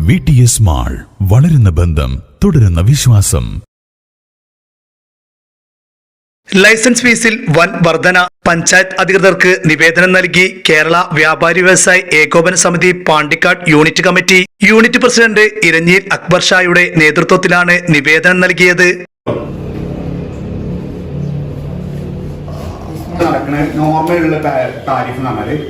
V T S mall വളരുന്ന ബന്ധം തുടരുന്ന വിശ്വാസം. ലൈസൻസ് ഫീസിൽ വൻ വർധന. പഞ്ചായത്ത് അധികൃതർക്ക് നിവേദനം നൽകി കേരള വ്യാപാരി വ്യവസായ ഏകോപന സമിതി Pandikkad unit committee. Unit president Iranjeer Akbar ഷായുടെ നേതൃത്വത്തിലാണ് നിവേദനം നൽകിയത്. നടക്കുന്ന നോർമലുള്ള താരിഫ് എന്ന് പറഞ്ഞാൽ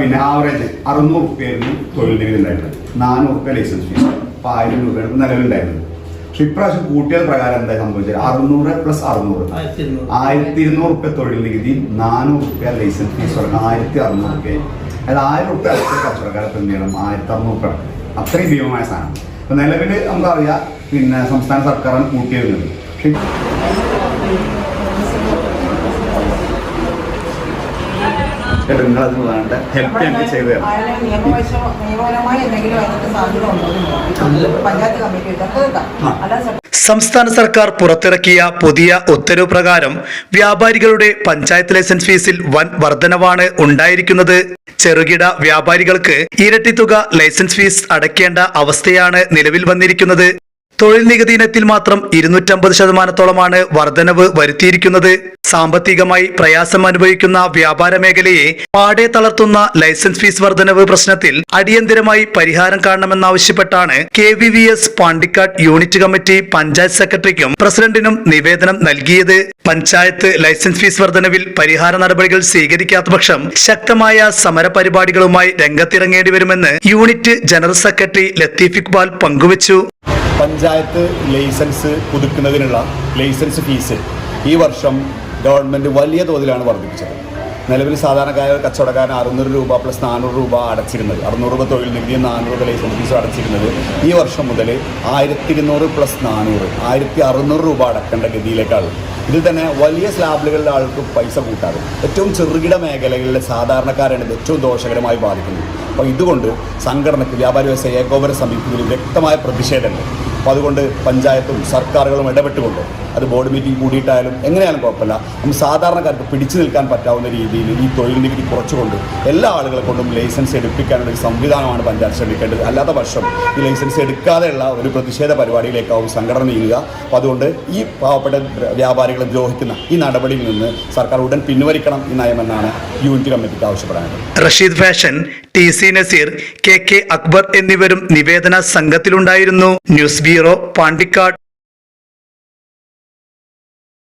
പിന്നെ ആവറേജ് അറുന്നൂറ് റുപ്യായിരുന്നു തൊഴിൽ നികുതി ഉണ്ടായിരുന്നത് നാനൂറ് റുപ്യ ലൈസൻസ് ഫീസ് അപ്പൊ ആയിരം രൂപയാണ് നിലവിലുണ്ടായിരുന്നത്. പക്ഷെ ഇപ്രാവശ്യം കൂട്ടിയത് പ്രകാരം എന്താ സംഭവിച്ചത്? അറുന്നൂറ് പ്ലസ് അറുന്നൂറ്. ആയിരത്തി ഇരുന്നൂറ് റുപ്യ തൊഴിൽ നികുതി നാനൂറ് റുപ്യ ലൈസൻസ് ഫീസ് തുടങ്ങും ആയിരത്തി അറുന്നൂറ് റുപ്യ അതായത് ആയിരം റുപ്യ അടുത്ത കച്ചവടക്കാരെ എന്ത് ചെയ്യണം? ആയിരത്തി അറുന്നൂറ് റുപ്യ അത്രയും ഭീമമായ സാധനം. അപ്പൊ നിലവിൽ നമുക്കറിയാം പിന്നെ സംസ്ഥാന സർക്കാരാണ് കൂട്ടിയിരുന്നത് പക്ഷെ നിങ്ങളത് വേണ്ട ഹെൽപ്പ് ഞങ്ങൾക്ക് ചെയ്തു തരണം. സംസ്ഥാന സർക്കാർ പുറത്തിറക്കിയ പുതിയ ഉത്തരവ് പ്രകാരം വ്യാപാരികളുടെ പഞ്ചായത്ത് ലൈസൻസ് ഫീസിൽ വൻ വർധനവാണ് ഉണ്ടായിരിക്കുന്നത്. ചെറുകിട വ്യാപാരികൾക്ക് ഇരട്ടി തുക ലൈസൻസ് ഫീസ് അടയ്ക്കേണ്ട അവസ്ഥയാണ് നിലവിൽ വന്നിരിക്കുന്നത്. തൊഴിൽ നികുതി ഇനത്തിൽ മാത്രം ഇരുന്നൂറ്റമ്പത് ശതമാനത്തോളമാണ് വർധനവ് വരുത്തിയിരിക്കുന്നത്. സാമ്പത്തികമായി പ്രയാസം അനുഭവിക്കുന്ന വ്യാപാര മേഖലയെ പാടെ തളർത്തുന്ന ലൈസൻസ് ഫീസ് വർധനവ് പ്രശ്നത്തിൽ അടിയന്തരമായി പരിഹാരം കാണണമെന്നാവശ്യപ്പെട്ടാണ് K V V S Pandikkad unit committee panchayat സെക്രട്ടറിക്കും പ്രസിഡന്റിനും നിവേദനം നൽകിയത്. പഞ്ചായത്ത് ലൈസൻസ് ഫീസ് വർധനവിൽ പരിഹാര നടപടികൾ സ്വീകരിക്കാത്ത പക്ഷം ശക്തമായ സമരപരിപാടികളുമായി രംഗത്തിറങ്ങേണ്ടി വരുമെന്ന് unit general secretary Latheef Iqbal പങ്കുവച്ചു. പഞ്ചായത്ത് ലൈസൻസ് പുതുക്കുന്നതിനുള്ള ലൈസൻസ് ഫീസ് ഈ വർഷം ഗവൺമെന്റ് വലിയ തോതിലാണ് വർദ്ധിപ്പിച്ചത്. നിലവിൽ സാധാരണക്കാര കച്ചവടക്കാരൻ അറുന്നൂറ് രൂപ പ്ലസ് നാനൂറ് രൂപ അടച്ചിരുന്നത് അറുന്നൂറ് രൂപ തൊഴിൽ നികുതിയും നാനൂറ് രൂപ ലൈസൻസ് ഫീസ് അടച്ചിരുന്നത് ഈ വർഷം മുതൽ ആയിരത്തി ഇരുന്നൂറ് പ്ലസ് നാനൂറ് ആയിരത്തി അറുന്നൂറ് രൂപ അടക്കേണ്ട ഗതിയിലേക്കാണ്. ഇതിൽ തന്നെ വലിയ സ്ലാബുകളിലെ ആൾക്ക് പൈസ കൂട്ടാതെ ഏറ്റവും ചെറുകിട മേഖലകളിലെ സാധാരണക്കാരാണ് ഇത് ഏറ്റവും ദോഷകരമായി ബാധിക്കുന്നത്. അപ്പോൾ ഇതുകൊണ്ട് സംഘടനയ്ക്ക് വ്യാപാരി വ്യവസായ ഏകോപന സമിതിയിൽ വ്യക്തമായ പ്രതിഷേധമുണ്ട്. അപ്പോൾ അതുകൊണ്ട് പഞ്ചായത്തും സർക്കാരുകളും ഇടപെട്ടുകൊണ്ട് അത് ബോർഡ് മീറ്റിംഗ് കൂടിയിട്ടായാലും എങ്ങനെയാലും കുഴപ്പമില്ല. നമുക്ക് സാധാരണക്കാർക്ക് പിടിച്ചു നിൽക്കാൻ പറ്റാവുന്ന രീതിയിൽ ഈ തൊഴിൽ നികുതി കുറച്ചുകൊണ്ട് എല്ലാ ആളുകളെ കൊണ്ടും ലൈസൻസ് എടുപ്പിക്കാനുള്ള ഒരു സംവിധാനമാണ് പഞ്ചായത്ത് ശ്രമിക്കേണ്ടത്. അല്ലാത്ത പക്ഷം ഈ ലൈസൻസ് എടുക്കാതെയുള്ള ഒരു പ്രതിഷേധ പരിപാടിയിലേക്കാവും സംഘടന നീങ്ങുക. അപ്പോൾ അതുകൊണ്ട് ഈ പാവപ്പെട്ട വ്യാപാരികളെ ദ്രോഹിക്കുന്ന ഈ നടപടിയിൽ നിന്ന് സർക്കാർ ഉടൻ പിൻവലിക്കണം ഈ നയമെന്നാണ് യൂണിറ്റ് കമ്മിറ്റിക്ക് ആവശ്യപ്പെടാനുള്ളത്. Rasheed fashion T C Naseer K K Akbar എന്നിവരും നിവേദന സംഘത്തിലുണ്ടായിരുന്നു. News bureau Pandikkad.